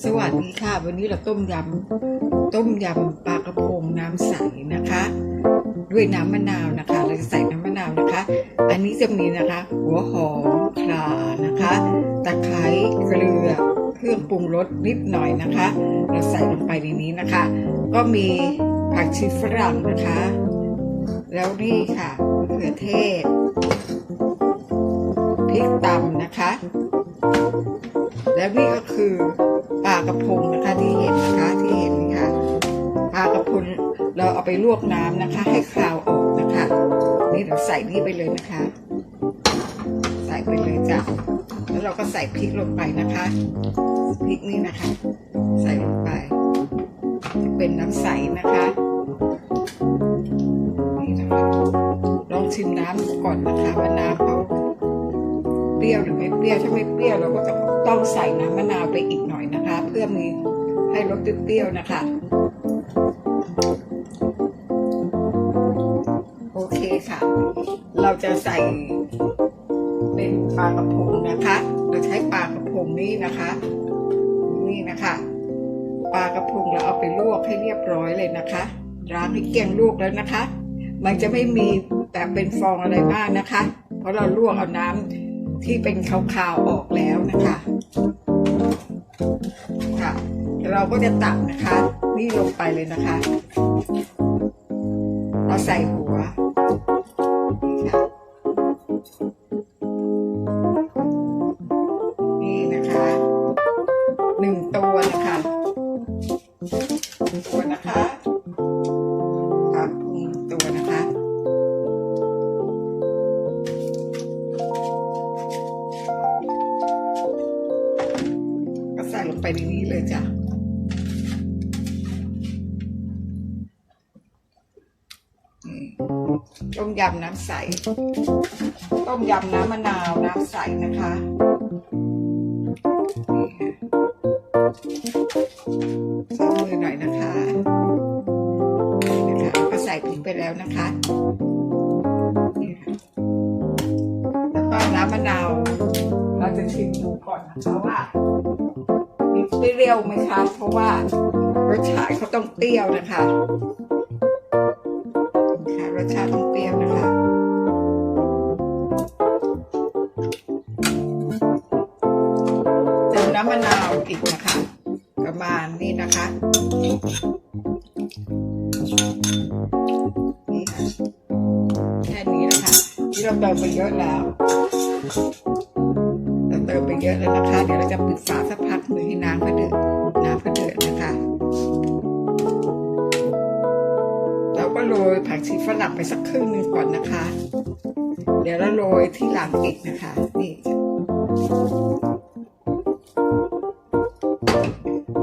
สวัสดีค่ะ วันนี้เราต้มยำต้มยำปลากระพงน้ำใสนะคะ ด้วยน้ำมะนาวนะคะเราจะใส่น้ำมะนาวนะคะ อันนี้จะมีนะคะ หัวหอมคลานะคะตะไคร้เกลือเครื่องปรุงรสนิดหน่อยนะคะ เราใส่ลงไปในนี้นะคะ ก็มีผักชีฝรั่งนะคะ แล้วนี่ค่ะมะเขือเทศพริกตำนะคะ แล้วนี่ก็คือ ปลากระพงนะคะที่เห็นนะคะที่เห็นค่ะปลากระพงเราเอาไปลวกน้ำนะคะ ให้คราวออกนะคะ นี่เราใส่นี่ไปเลยนะคะ ใส่ไปเลยจ้ะแล้วเราก็ใส่พริกลงไปนะคะพริกนี่นะคะ ใส่ลงไปจะเป็นน้ำใสนะคะนี่นะคะลองชิมน้ำก่อนนะคะว่าน้ำ ปรี้ยวหรือไม่เปรี้ยวถ้าไม่เปรี้ยวเราก็จะต้องใส่น้ำมะนาวไปอีกหน่อยนะคะ เพื่อมีให้รสเปรี้ยวนะคะ โอเคค่ะ เราจะใส่เป็นปลากระพงนะคะ เราใช้ปลากระพงนี่นะคะ นี่นะคะปลากระพงเราเอาไปลวกให้เรียบร้อยเลยนะคะล้างให้เกลี้ยงลวกแล้วนะคะ มันจะไม่มีแบบเป็นฟองอะไรมากนะคะ เพราะเราลวกเอาน้ำ ที่เป็นขาวๆออกแล้วนะคะค่ะเราก็จะตักนะคะ นี่ลงไปเลยนะคะ เราใส่หัว ไปในนี้เลยจ้ะต้มยำน้ำใส ต้มยำน้ำมะนาวน้ำใสนะคะใส่มือหน่อยนะคะนี่นะคะก็ใส่พริกไปแล้วนะคะนี่ค่ะแล้วก็น้ำมะนาว เราจะชิมดูก่อนนะคะว่า รี้ยวไหมคะ เพราะว่ารสชาติเขาต้องเปรี้ยวนะคะค่ะรสชาติต้องเปรี้ยวนะคะเติมน้ำมะนาวอีกนะคะ ประมาณนี้นะคะนี่ค่ะแค่นี้นะคะที่เราเติมไปเยอะแล้ว ติมไปเยอะแล้วนะคะ เดี๋ยวเราจะปิดฝาสักพักหนึ่งให้น้ำกระเดือดน้ำกระเดือดนะคะ เราก็โรยผักชีฝรั่งไปสักครึ่งหนึ่งก่อนนะคะ เดี๋ยวเราโรยที่หลังอีกนะคะ นี่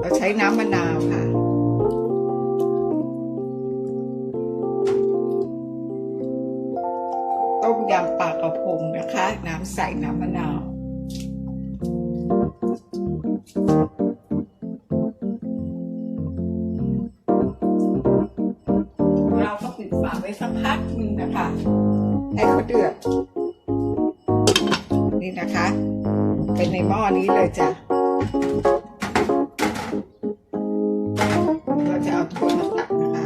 เราใช้น้ำมะนาวค่ะ พักหนึ่งนะคะให้เขาเดือด นี่นะคะ เป็นในหม้อนี้เลยจ้ะเราจะเอาถ้วยมาตักนะคะ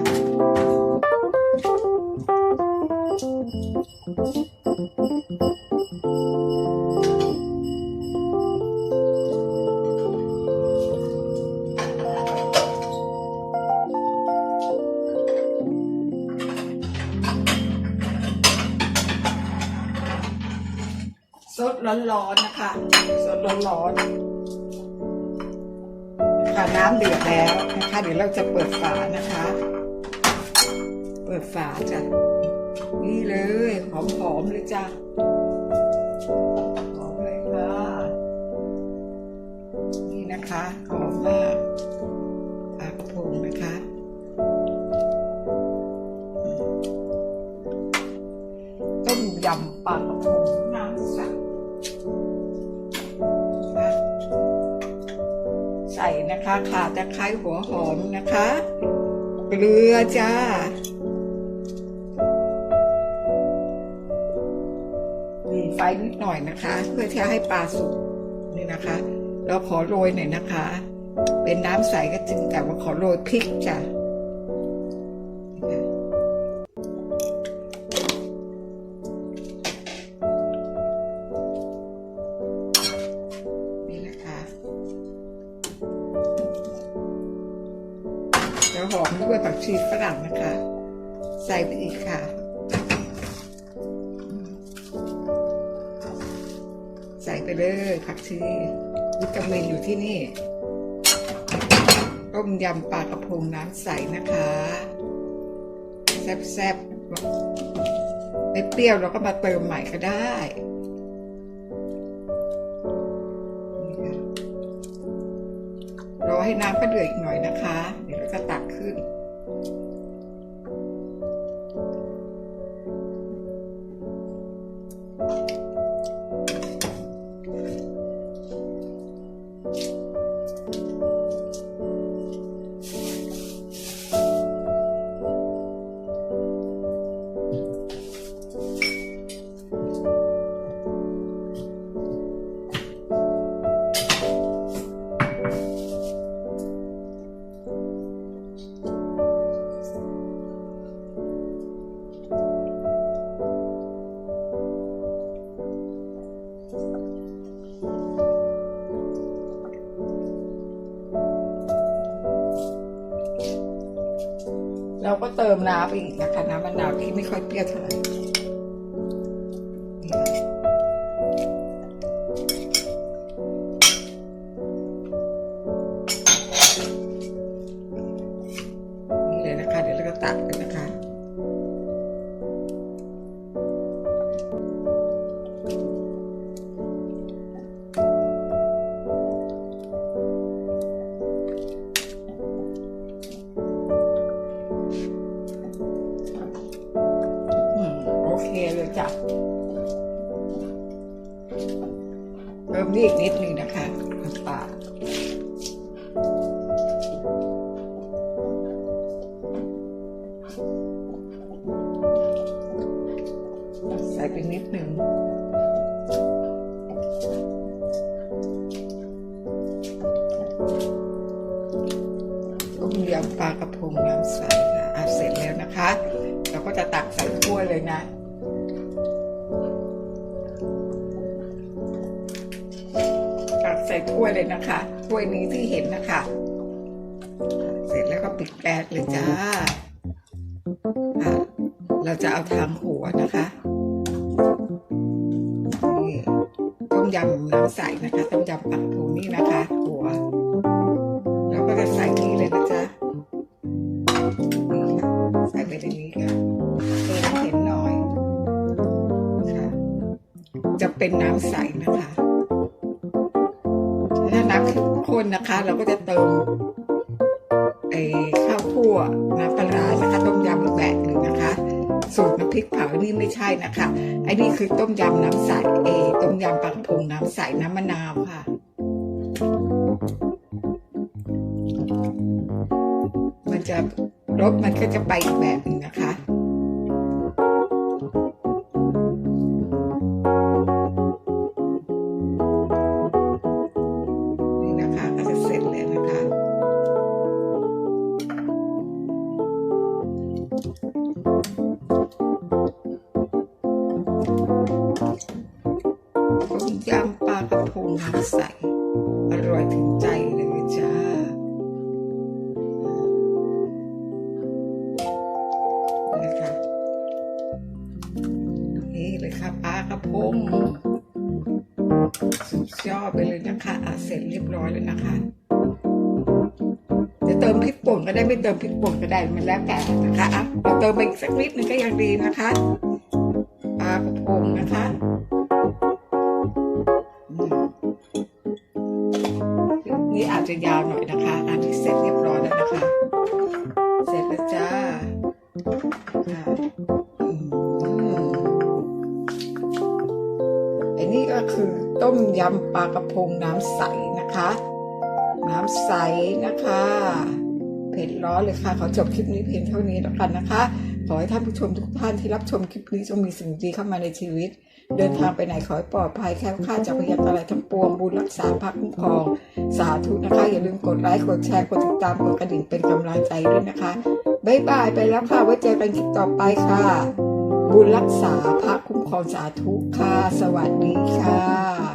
สดร้อนๆนะคะ สดร้อนๆค่ะน้ำเดือดแล้วนะคะ เดี๋ยวเราจะเปิดฝานะคะ เปิดฝาจ้ะนี่เลยหอมๆเลยจ้ะหอมเลยค่ะ นี่นะคะหอมมากปลากระพงนะคะต้มยำปลากระพง นะคะขาตะไคร้หัวหอมนะคะเกลือจ้า ไฟนิดหน่อยนะคะ เพื่อที่ให้ปลาสุกนี่นะคะ เราขอโรยหน่อยนะคะ เป็นน้ำใสก็จริงแต่ว่าขอโรยพริกจ้ะ ชีฝรั่งนะคะ ใส่ไปอีกค่ะ ใส่ไปเลยผักชีวิตามินอยู่ที่นี่ ต้มยำปลากระพงน้ำใสนะคะ แซ่บๆไม่เปรี้ยวเราก็มาเติมใหม่ก็ได้รอให้น้ำก็เดือดอีกหน่อยนะคะ เดี๋ยวเราจะตักขึ้น เก็เติมน้ำอีกนะคะน้ำมะนาวที่ไม่ค่อยเปรี้ยวเท่าไหร่ นี่อีกนิดนึงนะคะปลาใส่ไปนิดนึงต้มยำปลากระพงน้ำใสค่ะอะเสร็จแล้วนะคะ เราก็จะตักใส่ถ้วยเลยนะ ส่ถ้วยเลยนะคะถ้วยนี้ที่เห็นนะคะ เสร็จแล้วก็ปิดแก๊สเลยจ้าเราจะเอาทางหัวนะคะต้มยำน้ำใสนะคะต้มยำปักทูนี่นะคะ หัว แล้วก็จะใส่นี่เลยนะจ๊ะใส่ไปในนี้ค่ะเออเห็นหน่อยค่ะจะเป็นน้ำใสนะคะ น้ำข้นนะคะ เราก็จะเติมไอ้ข้าวคั่วน้ำปลานะคะต้มยำอีกแบบหนึ่งนะคะ สูตรน้ำพริกเผานี่ไม่ใช่นะคะไอ้นี่คือต้มยำน้ำใสเออต้มยำปลากระพงน้ำใสน้ำมะนาวค่ะมันจะรสมันก็จะไปอีกแบบหนึ่งนะคะ พงน้ำใส อร่อยถึงใจเลยจ้านี่นะคะ นี่เลยค่ะปลากระพงสุดยอดไปเลยนะคะอะเสร็จเรียบร้อยแล้วนะคะ จะเติมพริกป่นก็ได้ไม่เติมพริกป่นก็ได้มันแล้วแต่นะคะอะเราเติมไปอีกสักนิดนึงก็ยังดีนะคะ ปลากระพงนะคะ จะยาวหน่อยนะคะ อันนี้เสร็จเรียบร้อยแล้วนะคะ เสร็จแล้วจ้าค่ะอืมไอ้นี่ก็คือต้มยำปลากระพงน้ำใสนะคะ น้ำใสนะคะเผ็ดร้อนเลยค่ะ ขอจบคลิปนี้เพียงเท่านี้แล้วกันนะคะ ขอให้ท่านผู้ชมทุกท่านที่รับชมคลิปนี้จงมีสิ่งดีเข้ามาในชีวิต เดินทางไปไหนขอให้ปลอดภัยแคล้วคลาดจากพยันตรายทั้งปวงบุญรักษาพระคุ้มครอง สาธุนะคะ อย่าลืมกดไลค์กดแชร์กดติดตามกดกระดิ่งเป็นกำลังใจด้วยนะคะบ๊ายบายไปแล้วค่ะไว้เจอกันคลิปต่อไปค่ะ บุญรักษาพระคุ้มครองสาธุค่ะ สวัสดีค่ะ